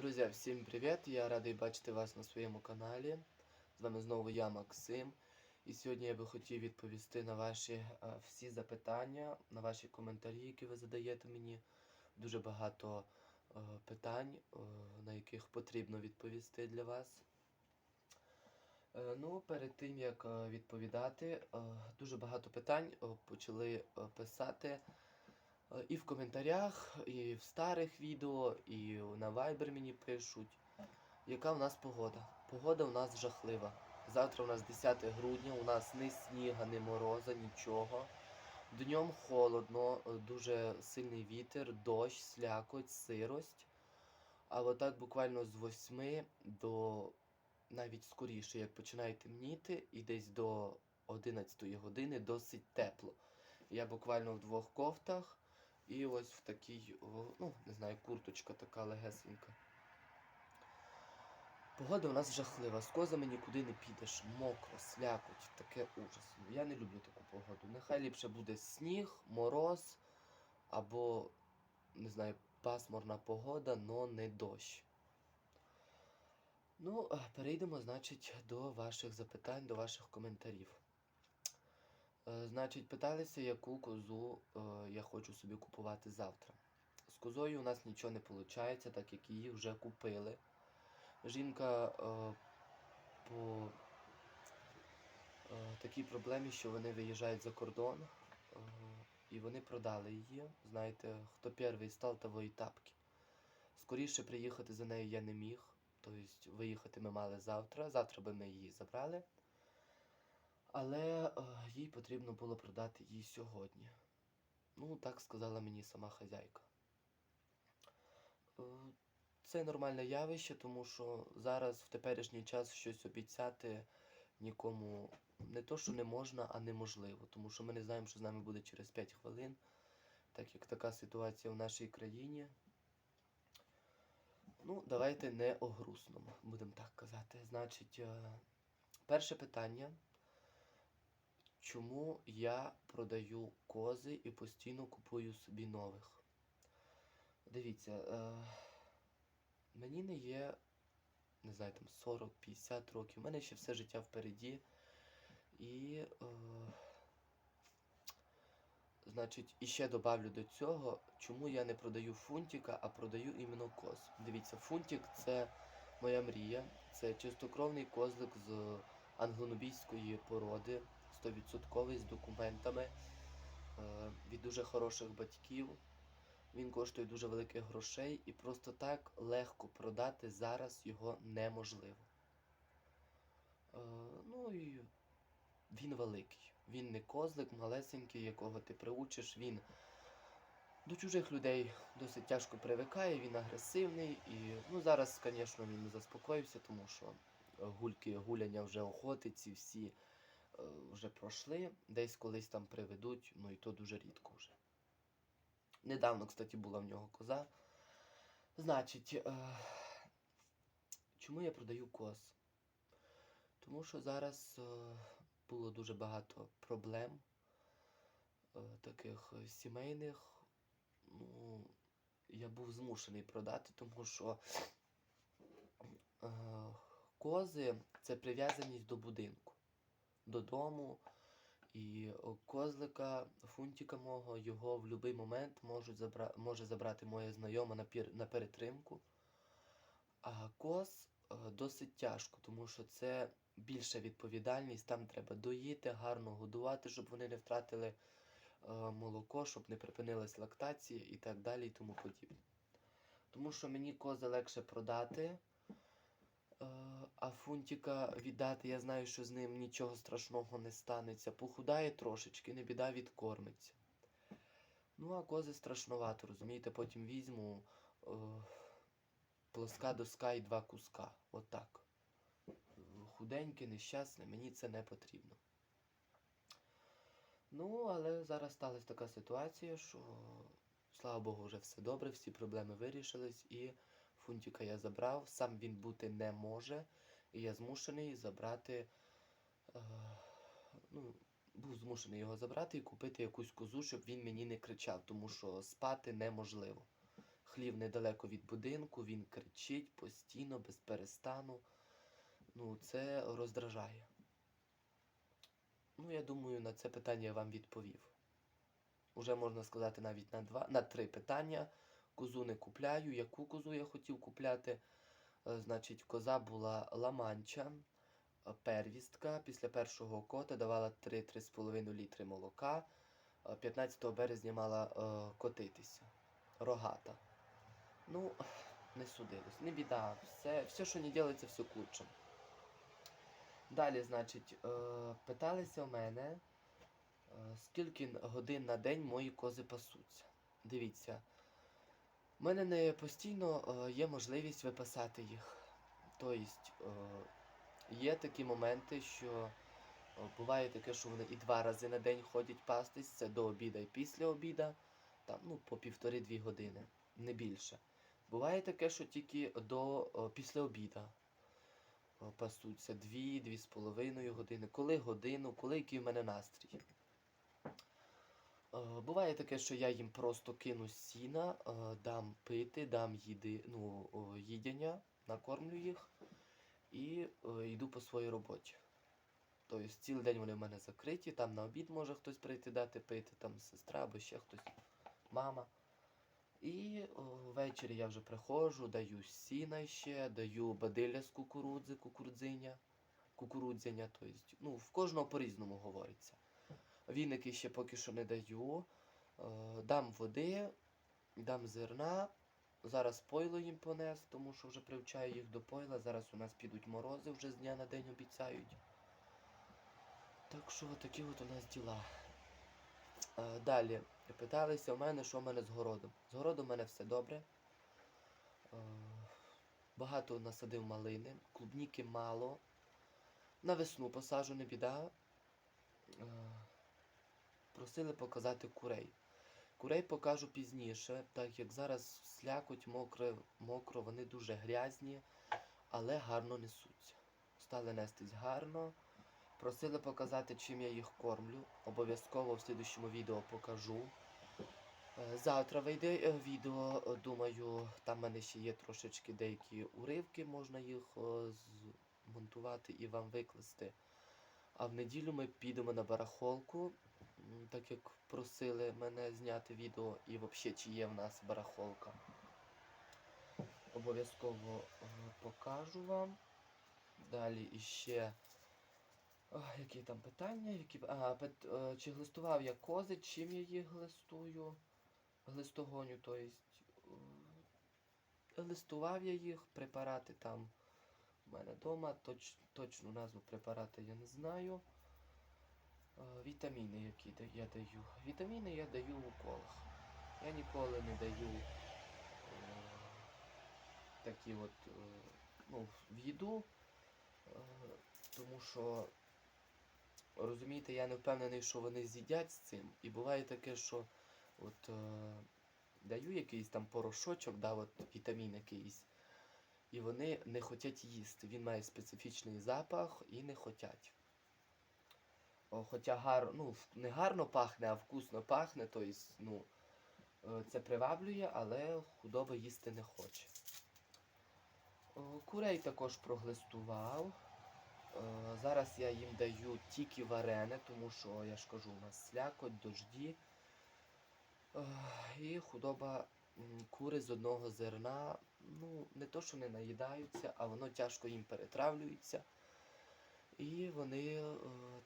Друзі, всім привіт! Я радий бачити вас на своєму каналі. З вами знову я, Максим. І сьогодні я би хотів відповісти на ваші е, всі запитання, на ваші коментарі, які ви задаєте мені. Дуже багато е, питань, е, на яких потрібно відповісти для вас. Ну, перед тим як відповідати, дуже багато питань почали писати. Е, І в коментарях, і в старих відео, і на Viber мені пишуть, яка в нас погода. Погода у нас жахлива. Завтра у нас 10 грудня, у нас ні сніга, ні мороза, нічого. Днем холодно, е, дуже сильний вітер, дощ, слякоть, сирость. А отак буквально з 8 до навіть скоріше, як починає темніти, і десь до 11 години досить тепло. Я буквально в двох кофтах. І ось в такій, ну, не знаю, курточка така легесенька. Погода у нас жахлива. З козами нікуди не підеш. Мокро, слякоть, таке ужас. Я не люблю таку погоду. Нехай ліпше буде сніг, мороз або, не знаю, пасмурна погода, но не дощ. Ну, перейдемо, значить, до ваших запитань, до ваших коментарів. Е, Значить, питалися, яку козу е, я хочу собі купувати завтра. З козою у нас нічого не виходить, так як її вже купили. Жінка е, по такій проблемі, що вони виїжджають за кордон, і вони продали її. Знаєте, хто перший став, того і тапки. Скоріше приїхати за нею я не міг. Тобто виїхати ми мали завтра. Завтра би ми її забрали. Але е, їй потрібно було продати її сьогодні. Ну, так сказала мені сама хазяйка. Е, це нормальне явище, тому що зараз в теперішній час щось обіцяти нікому не то, що не можна, а неможливо. Тому що ми не знаємо, що з нами буде через 5 хвилин, так як така ситуація в нашій країні. Ну, давайте не о грустному, будемо так казати. Значить, е, перше питання. Чому я продаю кози і постійно купую собі нових? Дивіться, е, мені не є, не знаю, там 40-50 років. У мене ще все життя впереді. І, е, значить, і ще добавлю до цього, чому я не продаю фунтика, а продаю іменно коз. Дивіться, фунтик це моя мрія. Це чистокровний козлик з англонобійської породи. 100% з документами е, від дуже хороших батьків. Він коштує дуже великих грошей і просто так легко продати зараз його неможливо. Е, ну і він великий. Він не козлик, малесенький, якого ти приучиш. Він до чужих людей досить тяжко привикає, він агресивний. І ну, зараз, звісно, він заспокоївся, тому що гульки, гуляння вже охоти, ці всі вже пройшли, десь колись там приведуть, ну і то дуже рідко вже. Недавно, кстати, була в нього коза. Значить, е, чому я продаю коз? Тому що зараз е, було дуже багато проблем, е, таких е, сімейних. Ну, я був змушений продати, тому що е, кози це прив'язаність до будинку додому. І козлика, фунтика мого, його в будь-який момент можуть забра... може забрати моя знайома на, пір... на перетримку. А коз е, досить тяжко, тому що це більша відповідальність. Там треба доїти, гарно годувати, щоб вони не втратили е, молоко, щоб не припинилась лактація і так далі, і тому подібне. Тому що мені кози легше продати. Е, А фунтика віддати, я знаю, що з ним нічого страшного не станеться. Похудає трошечки, не біда відкормиться. Ну, а кози страшновато, розумієте, потім візьму е, плоска доска і два куска. Отак. Худеньке, нещасне, мені це не потрібно. Ну, але зараз сталася така ситуація, що, слава Богу, вже все добре, всі проблеми вирішились, і фунтика я забрав. Сам він бути не може. І я змушений забрати. Е, ну, був змушений його забрати і купити якусь козу, щоб він мені не кричав, тому що спати неможливо. Хлів недалеко від будинку, він кричить постійно, без перестану. Ну, це роздражає. Ну, я думаю, на це питання я вам відповів. Уже можна сказати навіть на два, на три питання. Козу не купляю. Яку козу я хотів купляти? Е, Значить, коза була ламанча, е, первістка. Після першого кота давала 3-3,5 літри молока. Е, 15 березня мала е, котитися. Рогата. Ну, не судилось. Не біда. Все, все що не робиться, все к. Далі, значить, е, питалися в мене, е, скільки годин на день мої кози пасуться. Дивіться, в мене не постійно е, є можливість випасати їх. Тобто, е, є такі моменти, що е, буває таке, що вони і два рази на день ходять пастись, це до обіда і після обіда, там, ну, по півтори-дві години, не більше. Буває таке, що тільки до після обіда пасуться дві, дві з половиною години, коли годину, коли який в мене настрій. Е, Буває таке, що я їм просто кину сіна, е, дам пити, дам їди, ну, їдяння, накормлю їх і е, йду по своїй роботі. Тобто цілий день вони в мене закриті, там на обід може хтось прийти дати пити, там сестра або ще хтось, мама. І ввечері я вже приходжу, даю сіна ще, даю бадилля з кукурудзи, кукурудзиня, кукурудзяня, тобто, ну, в кожного по-різному говориться. Віники ще поки що не даю. Е, дам води, дам зерна. Зараз пойло їм понес, тому що вже привчаю їх до пойла. Зараз у нас підуть морози вже з дня на день обіцяють. Так що такі от у нас діла. Е, Далі питалися у мене, що в мене з городом. З городом у мене все добре. Е, Багато насадив малини, клубніки мало. На весну посаджу, не біда. Просили показати курей. Курей покажу пізніше, так як зараз слякоть, мокре, мокро, вони дуже грязні, але гарно несуться. Стали нестись гарно. Просили показати, чим я їх кормлю. Обов'язково в слідущому відео покажу. Е, Завтра вийде е, відео, е, думаю, там в мене ще є трошечки деякі уривки, можна їх змонтувати і вам викласти. А в неділю ми підемо на барахолку, так як просили мене зняти відео і взагалі чи є в нас барахолка. Обов'язково е, покажу вам. Далі іще. Які там питання? Які... А, пит... е, чи глистував я кози, чим я їх глистую? Глистогоню, тобто. е, Глистував я їх, препарати там у мене вдома. Точ... Точну назву препарата я не знаю. Е, Вітаміни, які я даю. Вітаміни я даю в уколах. Я ніколи не даю е, такі от е, ну, в їду, е, тому що розумієте, я не впевнений, що вони з'їдять з цим. І буває таке, що от е, даю якийсь там порошочок, да, от вітамін якийсь, і вони не хочуть їсти. Він має специфічний запах і не хочуть. Хоча гар, ну, не гарно пахне, а вкусно пахне, тобто, ну, е, це приваблює, але худоба їсти не хоче. О, Курей також проглистував. Е, Зараз я їм даю тільки варене, тому що я ж кажу, у нас слякоть, дожді. Е, І худоба кури з одного зерна, ну, не то, що не наїдаються, а воно тяжко їм перетравлюється. І вони е,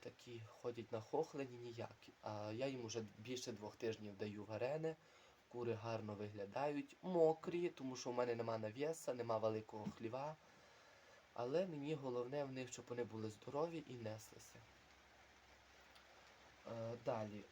такі ходять нахохлені ніякі. А я їм уже більше двох тижнів даю варене. Кури гарно виглядають, мокрі, тому що в мене нема навіса, нема великого хліва. Але мені головне в них, щоб вони були здорові і неслися. Е, далі.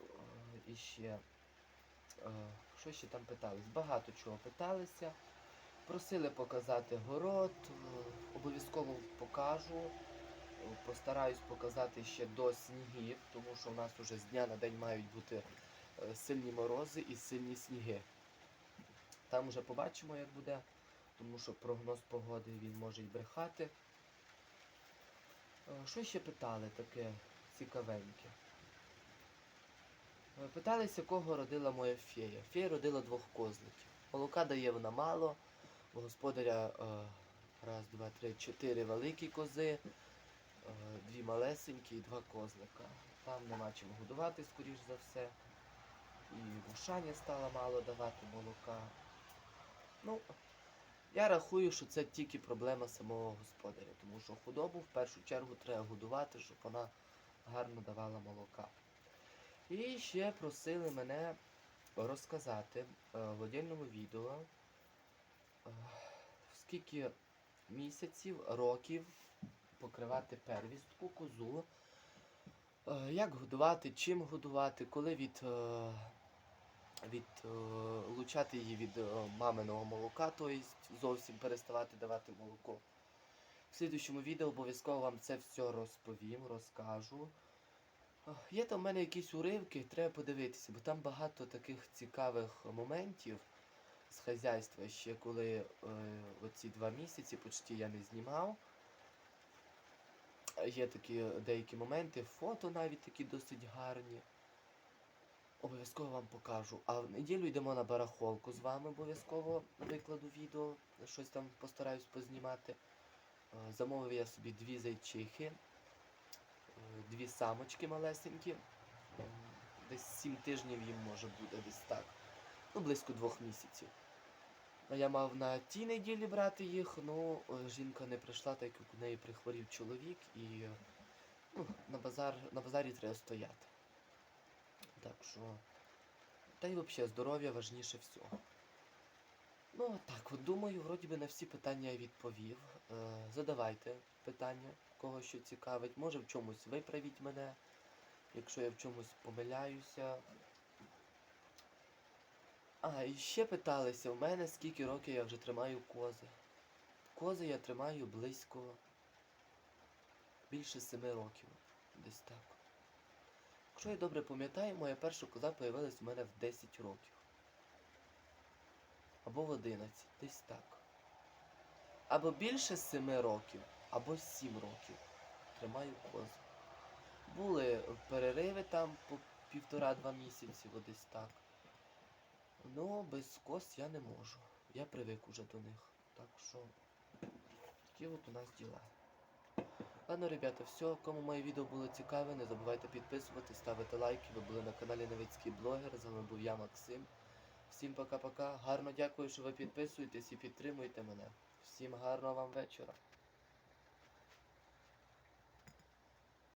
Е, і ще. Е, що ще там питались? Багато чого питалися. Просили показати город. е, Обов'язково покажу. Е, Постараюсь показати ще до снігів, тому що у нас уже з дня на день мають бути е, сильні морози і сильні сніги. Там вже побачимо, як буде, тому що прогноз погоди він може й брехати. Що ще питали таке цікавеньке? Питалися, кого родила моя фея. Фея родила двох козликів. Молока дає вона мало. У господаря е, раз, два, три, чотири великі кози, е, дві малесенькі і два козлика. Там нема чим годувати, скоріш за все. І вушання стало мало давати молока. Ну, я рахую, що це тільки проблема самого господаря, тому що худобу в першу чергу треба годувати, щоб вона гарно давала молока. І ще просили мене розказати е, в отдельному відео, скільки місяців, років покривати первістку, козу, е, як годувати, чим годувати, коли від, е, від е, її від маминого молока, тобто зовсім переставати давати молоко. В слідущому відео обов'язково вам це все розповім, розкажу. Є там в мене якісь уривки, треба подивитися, бо там багато таких цікавих моментів з хазяйства, ще коли е, оці два місяці почти я не знімав. Є такі деякі моменти, фото навіть такі досить гарні. Обов'язково вам покажу. А в неділю йдемо на барахолку з вами, обов'язково викладу відео, щось там постараюсь познімати. Е, Замовив я собі дві зайчихи, е, дві самочки малесенькі. Десь 7 тижнів їм може буде десь так. Ну, близько двох місяців. А я мав на тій неділі брати їх, ну е, жінка не прийшла, так як у неї прихворів чоловік і ну, на, базар, на базарі треба стояти. Так що. Та й взагалі здоров'я важніше всього. Ну, так, от думаю, вроді би на всі питання я відповів. Е, задавайте питання, кого що цікавить. Може в чомусь виправіть мене, якщо я в чомусь помиляюся. А, і ще питалися в мене, скільки років я вже тримаю кози. Кози я тримаю близько більше семи років. Десь так. Якщо я добре пам'ятаю, моя перша коза появилась у мене в 10 років. Або в 11, десь так. Або більше 7 років, або 7 років. Тримаю кози. Були перериви там по півтора-два місяці, десь так. Ну, без коз я не можу. Я привик уже до них. Так що такі от у нас діла. Ладно, ребята, все. Кому моє відео було цікаве, не забувайте підписуватись, ставити лайки. Ви були на каналі Новицький блогер. З вами був я, Максим. Всім пока-пока. Гарно дякую, що ви підписуєтесь і підтримуєте мене. Всім гарного вам вечора.